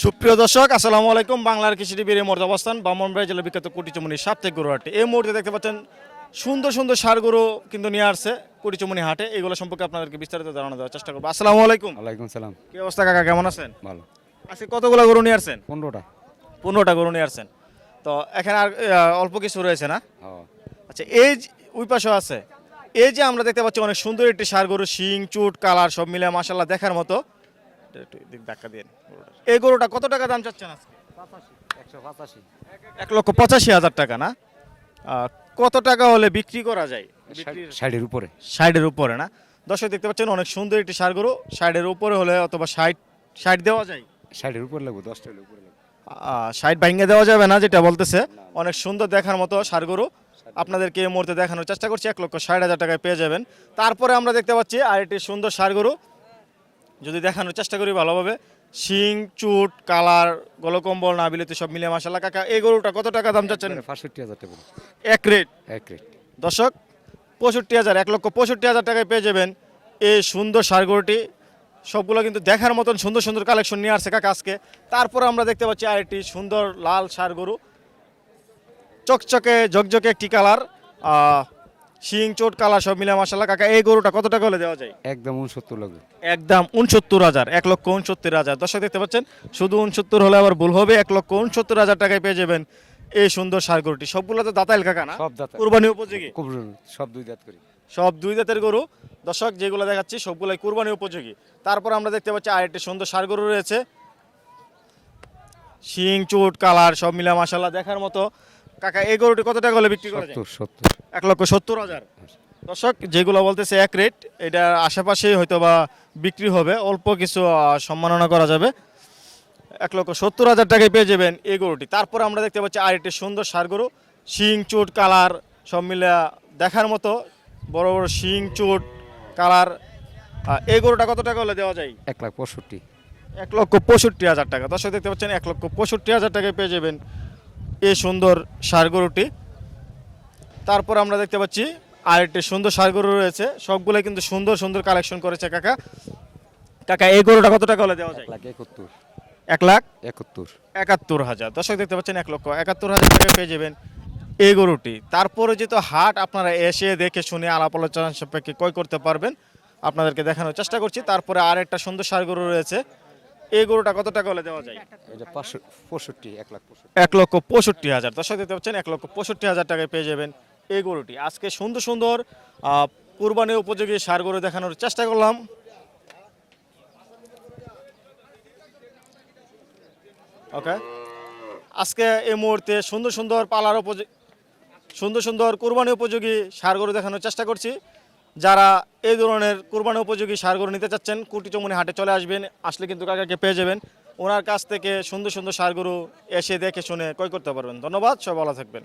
সুপ্রিয় দর্শক আসসালামু আলাইকুম। বাংলার কৃষি টিভির এই মুহূর্তে অবস্থান বামনবাড়ি জেলা বিখ্যাত কুটিচুমনি সাপ্তাহিক গরুহাটে। এই মুহূর্তে দেখতে পাচ্ছেন সুন্দর সুন্দর সার গরু কিন্তু নিয়ে আসছে কুটিচুমনি হাটে। এগুলো সম্পর্কে আপনাদেরকে বিস্তারিত জানানো দেওয়ার চেষ্টা করব। আসসালামু আলাইকুম। ওয়ালাইকুম সালাম। কি অবস্থা কাকা কেমন আছেন? ভালো। আজকে কতগুলো গরু নিয়ে আসছেন? পনেরোটা। পনেরোটা গরু নিয়ে আসছেন। তো এখানে আর অল্প কিছু রয়েছে না? হ্যাঁ। আচ্ছা এই যে- ওই পাশেও আছে। এই যে আমরা দেখতে পাচ্ছি অনেক সুন্দর একটি সার গরু শিং চুট কালার সব মিলে মাসাল্লাহ দেখার মতো। একটু এদিক ধাক্কা দিয়ে এই গরুটা কত টাকা দাম চাচ্ছেন আজকে? এক লক্ষ পঁচাশি হাজার টাকা না? কত টাকা হলে বিক্রি করা যায়? ষাটের উপরে। সাইডের উপরে না? দর্শক দেখতে পাচ্ছেন অনেক সুন্দর একটি সার গরু। সাইডের উপরে হলে অথবা সাইড সাইড দেওয়া যায়। ষাটের উপরে লাগবে দশটা হলে উপরে লাগবে। সাইড ভাঙিয়ে দেওয়া যাবে না যেটা বলতেছে। অনেক সুন্দর দেখার মতো সার গরু। আপনাদেরকে এই মুহূর্তে দেখানোর চেষ্টা করছি এক লক্ষ ষাট হাজার টাকায় পেয়ে যাবেন। তারপরে আমরা দেখতে পাচ্ছি আর একটি সুন্দর সার গরু। যদি দেখানোর চেষ্টা করি ভালোভাবে শিং চুট কালার গলকম্বল না বিলিতে সব মিলে মাসাল্লাহ কাকা এই গরুটা কত টাকা দাম চাচ্ছেন? পঁয়ষট্টি হাজার টাকা। এক রেট? এক রেট। দর্শক পঁয়ষট্টি হাজার এক লক্ষ পঁয়ষট্টি হাজার টাকায় পেয়ে যাবেন এই সুন্দর সার গরুটি। সবগুলো কিন্তু দেখার মতন সুন্দর সুন্দর কালেকশন নিয়ে আসছে কাকা আজকে। তারপর আমরা দেখতে পাচ্ছি আরেকটি সুন্দর লাল সার গরু। চকচকে ঝকঝকে একটি কালার। শিং চোট কালার সব মিলে মাসাল্লাহ কাকা এই গরুটা কত টাকা হলে দেওয়া যায়? একদম উনসত্তর লাগবে। একদম উনসত্তর হাজার এক লক্ষ উনসত্তর হাজার। দর্শক দেখতে পাচ্ছেন? শুধু উনসত্তর হলে আবার ভুল হবে এক লক্ষ উনসত্তর হাজার টাকায় পেয়ে যাবেন এই সুন্দর সার গরুটি। সবগুলো তো দাতাইল কাকা না? সব দাঁত কুরবানি উপযোগী? সব দুই দাঁত করি। সব দুই দাঁতের গরু। দর্শক যেগুলো দেখাচ্ছি সবগুলাই কুরবানি উপযোগী। তারপর আমরা দেখতে পাচ্ছি আরেকটি সুন্দর সার গরু রয়েছে। শিং চুট কালার সব মিলে মাসাল্লাহ দেখার মতো। কাকা এই গরুটি কত টাকা হলে বিক্রি করা যায়? সত্তর এক লক্ষ সত্তর হাজার। দর্শক যেগুলো বলতেছে এক রেট এটা আশেপাশেই হয়তো বা বিক্রি হবে অল্প কিছু সম্মাননা করা যাবে। এক লক্ষ সত্তর হাজার টাকায় পেয়ে যাবেন এই গরুটি। তারপর আমরা দেখতে পাচ্ছি আরেকটি সুন্দর সার গরু শিং চুট কালার সব মিলে দেখার মতো বড় বড় শিং চুট কালার। এই গরুটা কত টাকা হলে দেওয়া যায়? এক লাখ পঁয়ষট্টি। এক লক্ষ পঁয়ষট্টি হাজার টাকা। দর্শক দেখতে পাচ্ছেন এক লক্ষ পঁয়ষট্টি হাজার টাকায় পেয়ে যাবেন এই সুন্দর গরুটি। তারপর আমরা দেখতে পাচ্ছি আরেকটি সুন্দর সার গরু রয়েছে। সবগুলো কিন্তু সুন্দর সুন্দর কালেকশন করেছে কাকা। কাকা এই গরুটা কত টাকা হলে দেওয়া যায়? এক লাখ একাত্তর। এক লাখ? একাত্তর। একাত্তর হাজার। দর্শক দেখতে পাচ্ছেন এক লক্ষ একাত্তর হাজার টাকা পেয়ে যাবেন এই গরুটি। তারপরে যেহেতু হাট আপনারা এসে দেখে শুনে আলাপ আলোচনা সাপেক্ষে ক্রয় করতে পারবেন। আপনাদেরকে দেখানোর চেষ্টা করছি। তারপরে আর একটা সুন্দর সার গরু রয়েছে। এই গরুটা কত টাকা হলে দেওয়া যায়? এটা পাঁচশো পঁয়ষট্টি এক লাখ এক লক্ষ পঁয়ষট্টি হাজার। দর্শক দেখতে পাচ্ছেন এক লক্ষ পঁয়ষট্টি হাজার টাকায় পেয়ে যাবেন এই গরুটি। আজকে সুন্দর সুন্দর কুরবানি উপযোগী সার গরু দেখানোর চেষ্টা করলাম। ওকে আজকে এই মুহূর্তে সুন্দর সুন্দর পালার উপযোগী সুন্দর সুন্দর কুরবানি উপযোগী সার গরু দেখানোর চেষ্টা করছি। যারা এই ধরনের কুরবানি উপযোগী সার গরু নিতে চাচ্ছেন, কুটি চমুনি হাটে চলে আসবেন, আসলে কিন্তু কাকাকে পেয়ে যাবেন। ওনার কাছ থেকে সুন্দর সুন্দর সার গরু এসে দেখে শুনে কয় করতে পারবেন। ধন্যবাদ সব ভালো থাকবেন।